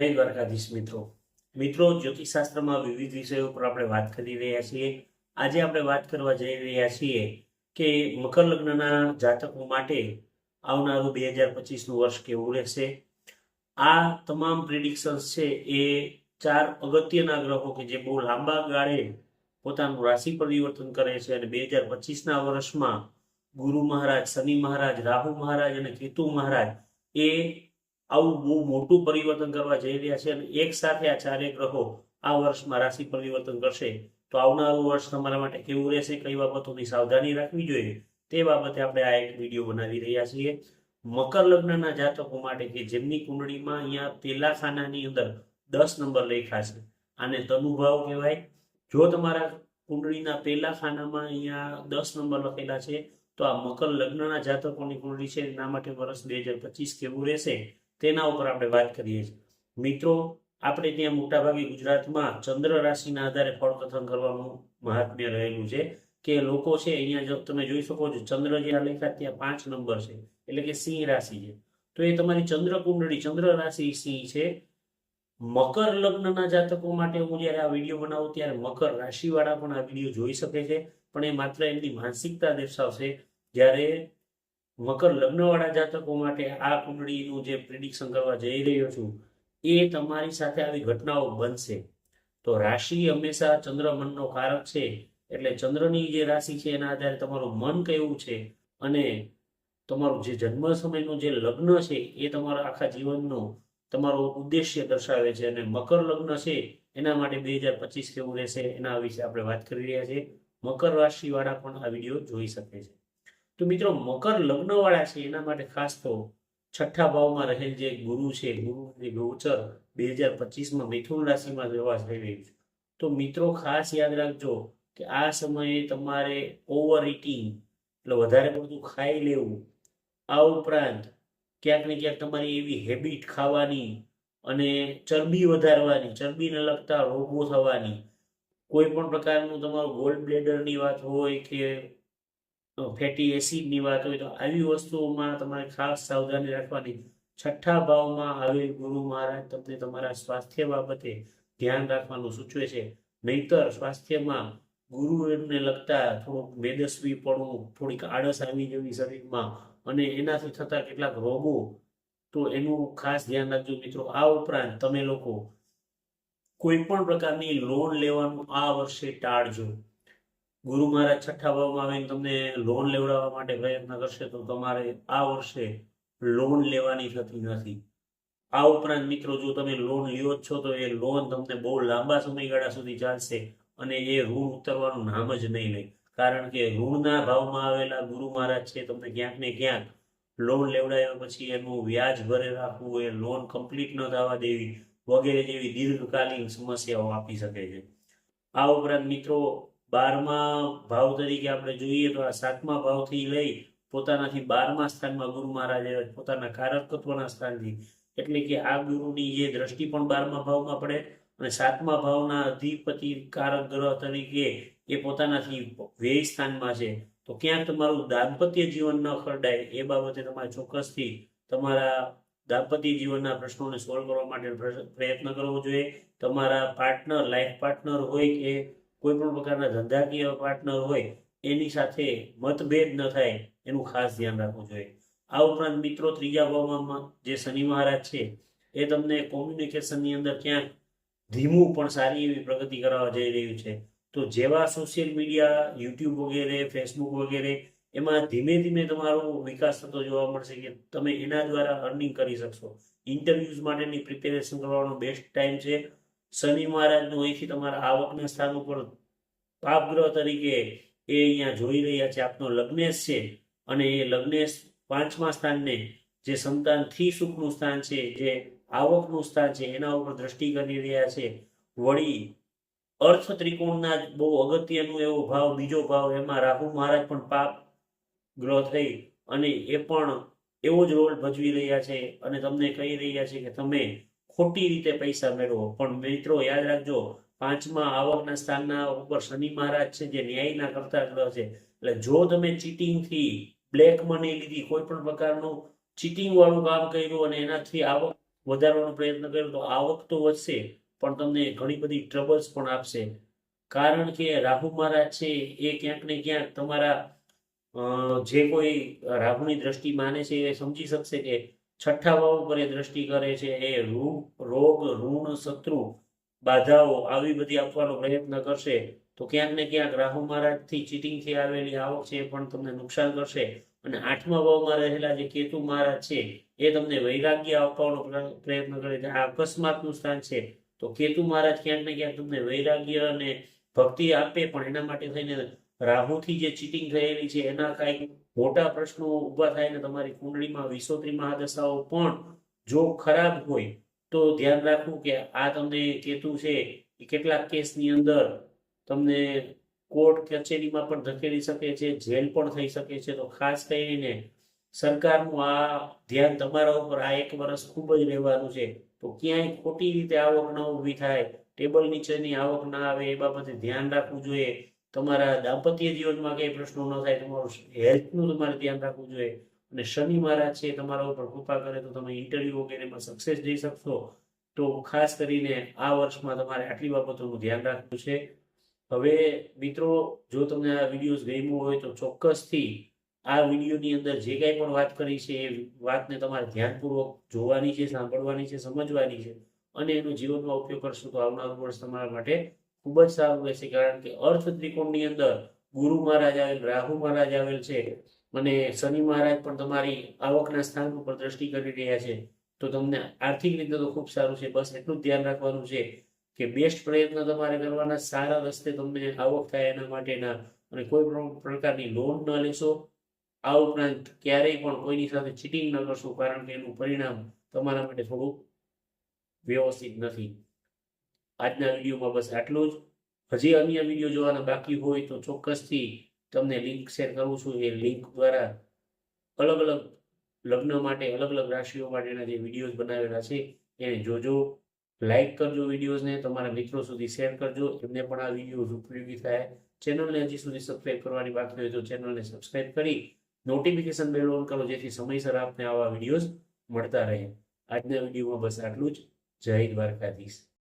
જય દ્વારકાધીશ મિત્રો. મિત્રો, જ્યોતિષશાસ્ત્રમાં વિવિધ વિષયો પર આપણે વાત કરી રહ્યા છીએ. આજે આપણે વાત કરવા જઈ રહ્યા છીએ કે મકર લગ્નના જાતકો માટે આવનારું બે હજાર પચીસનું વર્ષ કેવું રહેશે? આ તમામ પ્રિડિક્શન્સ છે એ ચાર અગત્યના ગ્રહો કે જે બહુ લાંબા ગાળે પોતાનું રાશિ પરિવર્તન કરે છે અને બે હજાર પચીસના વર્ષમાં ગુરુ મહારાજ, શનિ મહારાજ, રાહુ મહારાજ અને કેતુ મહારાજ એ આવું બહુ મોટું પરિવર્તન કરવા જઈ રહ્યા છે અને એક સાથે આ ચારેય ગ્રહો આ વર્ષમાં રાશિ પરિવર્તન કરશે. તો આવનારું વર્ષ તમારા માટે કેવું રહેશે, કઈ બાબતોની સાવધાની રાખવી જોઈએ તે બાબતે આપણે આ એક વીડિયો બનાવી રહ્યા છીએ. મકર લગ્નના જાતકો માટે કે જેમની કુંડળીમાં અહીંયા પેલા ખાનાની અંદર દસ નંબર લખ્યા છે. આને તનુભાવ કહેવાય. જો તમારા કુંડળીના પેલા ખાનામાં અહીંયા દસ નંબર લખેલા છે, તો આ મકર લગ્નના જાતકોની કુંડળી છે. એના માટે વર્ષ બે હજાર પચીસ કેવું રહેશે? તેના ઉપર આપણે વાત કરીએ છીએ. મિત્રો, આપણે ત્યાં મોટાભાગે ગુજરાતમાં ચંદ્ર રાશિના આધારે ફળકથન કરવાનું મહાત્મ્ય રહેલું છે કે લોકો છે, અહીંયા જો તમે જોઈ શકો છો, ચંદ્ર જ્યાં લેખા ત્યાં પાંચ નંબર છે, એટલે કે સિંહ રાશિ છે. તો એ તમારી ચંદ્ર કુંડળી, ચંદ્ર રાશિ સિંહ છે. મકર લગ્નના જાતકો માટે હું જ્યારે આ વીડિયો બનાવું ત્યારે મકર રાશિવાળા પણ આ વીડિયો જોઈ શકે છે, પણ એ માત્ર એમની માનસિકતા દર્શાવશે જ્યારે મકર લગ્નવાળા જાતકો માટે આ કુંડળીનું જે પ્રિડિક્શન કરવા જઈ રહ્યો છું, એ તમારી સાથે આવી ઘટનાઓ બનશે. તો રાશિ હંમેશા ચંદ્ર મનનો કારક છે, એટલે ચંદ્રની જે રાશિ છે, એના આધારે તમારું મન કેવું છે અને તમારું જે જન્મ સમયનું જે લગ્ન છે, એ તમારા આખા જીવનનો તમારો ઉદ્દેશ્ય દર્શાવે છે અને મકર લગ્ન છે, એના માટે બે હજાર પચીસ કેવું રહેશે, એના વિશે આપણે વાત કરી રહ્યા છીએ. મકર રાશિવાળા પણ આ વીડિયો જોઈ શકે છે. તો મિત્રો મકર લગ્નવાળા છે, એના માટે ખાસ તો છઠ્ઠા ભાવમાં રહેલ જે ગુરુ છે, ગુરુ ગોચર બે હજાર પચીસમાં મિથુન રાશિમાં જવા થઈ રહ્યું છે. તો મિત્રો ખાસ યાદ રાખજો કે આ સમયે તમારે ઓવર ઇટિંગ એટલે વધારે પડતું ખાઈ લેવું, આ ઉપરાંત ક્યાંક ને ક્યાંક તમારી એવી હેબિટ ખાવાની અને ચરબી વધારવાની, ચરબીને લગતા રોગો થવાની. કોઈ પણ પ્રકારનું તમારું ગોલ્ડ બ્લેડરની વાત હોય કે ફેટી એસિડની વાત હોય તો આવી વસ્તુઓમાં તમારે ખાસ સાવધાની રાખવાની. છઠ્ઠા ભાવમાં આવેલ ગુરુ મહારાજ તમને તમારા સ્વાસ્થ્ય બાબતે ધ્યાન રાખવાનું સૂચવે છે. નહીતર સ્વાસ્થ્યમાં ગુરુને લગતા થોડુંક મેદસ્વીપણું, થોડીક આળસ આવી જવી શરીરમાં અને એનાથી થતા કેટલાક રોગો, તો એનું ખાસ ધ્યાન રાખજો મિત્રો. આ ઉપરાંત તમે લોકો કોઈ પણ પ્રકારની લોન લેવાનું આ વર્ષે ટાળજો. ગુરુ મહારાજ છઠ્ઠા ભાવમાં આવીને તમને લોન લેવડાવવા માટે પ્રયત્ન કરશે તો તમારે આ વર્ષે લોન લેવાની થતી નથી. આ ઉપરાંત મિત્રો, જો તમે લોન લ્યો છો, તો એ લોન તમને બહુ લાંબા સમયગાળા સુધી ચાલશે અને એ ઋણ ઉતરવાનું નામ જ નહીં લે. કારણ કે ઋણના ભાવમાં આવેલા ગુરુ મહારાજ છે, તમને ક્યાંક ને ક્યાંક લોન લેવડાવ્યા પછી એનું વ્યાજ ભરે રાખવું, એ લોન કમ્પ્લીટ ન થવા દેવી વગેરે જેવી દીર્ઘકાલીન સમસ્યાઓ આપી શકે છે. આ ઉપરાંત મિત્રો બારમા ભાવ તરીકે આપણે જોઈએ તો આ સાતમા ભાવથી લઈ પોતાનાથી બારમા સ્થાનમાં ગુરુ મહારાજ પોતાના કારકત્વના સ્થાનથી. એટલે કે આ ગુરુની જે દ્રષ્ટિ પણ બારમા ભાવમાં પડે અને સાતમા ભાવના અધિપતિ કારક ગ્રહ તરીકે એ પોતાનાથી વ્યય સ્થાનમાં છે. તો ક્યાંક તમારું દાંપત્ય જીવન ન ખરડાય એ બાબતે તમારે ચોક્કસથી તમારા દાંપત્ય જીવનના પ્રશ્નોને સોલ્વ કરવા માટે પ્રયત્ન કરવો જોઈએ. તમારા પાર્ટનર લાઈફ પાર્ટનર હોય કે કોઈ પણ પ્રકારના ધંધાકીય પાર્ટનર હોય, એની સાથે મતભેદ ન થાય, એનું ખાસ ધ્યાન રાખવું જોઈએ. આ ઉપરાંત મિત્રો, ત્રીજા ભાવમાં જે શનિ મહારાજ છે, એ તમને કોમ્યુનિકેશનની અંદર ક્યાંક ધીમું પણ સારી એવી પ્રગતિ કરાવવા જઈ રહ્યું છે. તો જેવા સોશિયલ મીડિયા યુટ્યુબ વગેરે ફેસબુક વગેરે, એમાં ધીમે ધીમે તમારો વિકાસ થતો જોવા મળશે કે તમે એના દ્વારા અર્નિંગ કરી શકશો. ઇન્ટરવ્યૂઝ માટેની પ્રિપેરેશન કરવાનો બેસ્ટ ટાઈમ છે. શનિ મહારાજનું અહીંથી તમારા આવકના સ્થાન ઉપર પાપગ્રહ તરીકે એ અહીંયા જોઈ રહ્યા છે. આપનો લગ્નેશ છે અને એ લગ્નેશ પાંચમા સ્થાનને જે સંતાનથી સુખનું સ્થાન છે, જે આવકનું સ્થાન છે, એના ઉપર દ્રષ્ટિ કરી રહ્યા છે. વળી અર્થ ત્રિકોણના બહુ અગત્યનું એવો ભાવ, બીજો ભાવ એમાં રાહુ મહારાજ પણ પાપ ગ્રહ થઈ અને એ પણ એવો જ રોલ ભજવી રહ્યા છે અને તમને કહી રહ્યા છે કે તમે ખોટી રીતે પૈસા મેળવો. પણ મિત્રો, યાદ રાખજો, પાંચમા આવકના સ્થાનના ઉપર શનિ મહારાજ છે, જે ન્યાયના કરતા ગ્રહ છે. એટલે જો તમે ચીટિંગથી બ્લેક મની લીધી, કોઈ પણ પ્રકારનું ચીટિંગ વાળું કામ કર્યું અને એનાથી આવક વધારવાનો પ્રયત્ન કર્યો, તો આવક તો વધશે, પણ તમને ઘણી બધી ટ્રબલ્સ પણ આપશે. કારણ કે રાહુ મહારાજ છે, એ ક્યાંક ને ક્યાંક તમારા જે કોઈ રાહુની દ્રષ્ટિ માને છે, એ સમજી શકશે કે છઠ્ઠા ભાવ ઉપર એ દ્રષ્ટિ કરે છે એ રોગ, ઋણ, શત્રુ બાધાઓ આવી બધી આપવાનો પ્રયત્ન કરશે. તો ક્યાંક ને ક્યાંક રાહુ મહારાજથી ચીટિંગથી આવેલી આવક છે એ પણ તમને નુકસાન કરશે. અને આઠમા ભાવમાં રહેલા જે કેતુ મહારાજ છે એ તમને વૈરાગ્ય આપવાનો પ્ર- પ્રયત્ન કરે છે. આ અકસ્માતનું સ્થાન છે. તો કેતુ મહારાજ ક્યાંક ને ક્યાંક તમને વૈરાગ્ય અને ભક્તિ આપે પણ એના માટે થઈને રાહુથી જે ચીટિંગ થયેલી છે એના કાંઈક મોટા પ્રશ્નો ઊભા થાય ને તમારી કુંડળીમાં વિસોત્રી મહાદશાઓ પણ જો ખરાબ હોય, તો ધ્યાન રાખવું કે આ તમને કેતુ છે એ કેટલાક કેસની અંદર તમને કોર્ટ કચેરીમાં પણ ધકેલી શકે છે, જેલ પણ થઈ શકે છે. તો ખાસ કરીને સરકારનું આ ધ્યાન તમારા ઉપર આ એક વર્ષ ખૂબ જ રહેવાનું છે. તો ક્યાંય ખોટી રીતે આવક ન ઊભી થાય ટેબલ નીચેની આવક ના આવે, એ બાબતે ધ્યાન રાખવું જોઈએ. તમારા દાંપત્ય જીવનમાં કઈ પ્રશ્નો ન થાય, તમારું હેલ્થનું તમારે ધ્યાન રાખવું જોઈએ. અને શનિ મહારાજ છે, તમારા ઉપર કૃપા કરે તો તમે ઇન્ટરવ્યુ વગેરેમાં સક્સેસ જઈ શકશો. તો ખાસ કરીને આ વર્ષમાં તમારે આટલી બાબતોનું ધ્યાન રાખવું છે. હવે મિત્રો, જો તમને આ વિડીયોઝ ગમ્યું હોય તો ચોક્કસથી આ વિડીયોની અંદર જે કાંઈ પણ વાત કરી છે, એ વાતને તમારે ધ્યાનપૂર્વક જોવાની છે, સાંભળવાની છે, સમજવાની છે. અને એનો જીવનમાં ઉપયોગ કરશો તો આવનારું વર્ષ તમારા માટે ખૂબ જ સારું રહેશે, કારણ કે અર્થ ત્રિકોણની અંદર ગુરુ મહારાજ આવેલ, રાહુ મહારાજ આવેલ છે અને શનિ મહારાજ પણ તમારી આવકના સ્થાન ઉપર દ્રષ્ટિ કરી રહ્યા છે. તો તમને આર્થિક રીતે તો ખૂબ સારું છે. બસ એટલું જ ધ્યાન રાખવાનું છે કે બેસ્ટ પ્રયત્ન તમારે કરવાના, સારા રસ્તે તમને આવક થાય એના માટેના અને કોઈ પણ પ્રકારની લોન ન લેશો. આ ઉપરાંત ક્યારેય પણ કોઈની સાથે ચીટિંગ ન કરશો, કારણ કે એનું પરિણામ તમારા માટે થોડું વ્યવસ્થિત નથી. આજના વિડીયોમાં બસ આટલું જ. હજી અન્ય વીડિયો જોવાના બાકી હોય તો ચોક્કસથી તમને લિંક શેર કરું છું. એ લિંક દ્વારા અલગ અલગ લગ્ન માટે, અલગ અલગ રાશિઓ માટેના જે વિડીયોઝ બનાવેલા છે, એને જોજો. લાઈક કરજો વિડીયોઝને. તમારા મિત્રો સુધી શેર કરજો. એમને પણ આ વિડીયોઝ ઉપયોગી થાય. ચેનલને હજી સુધી સબસ્ક્રાઇબ કરવાની બાકી હોય તો ચેનલને સબસ્ક્રાઇબ કરી નોટિફિકેશન બેલ ઓન કરો, જેથી સમયસર આપને આવા વિડીયોઝ મળતા રહે. આજના વિડીયોમાં બસ આટલું જ. જય દ્વારકાધીશ.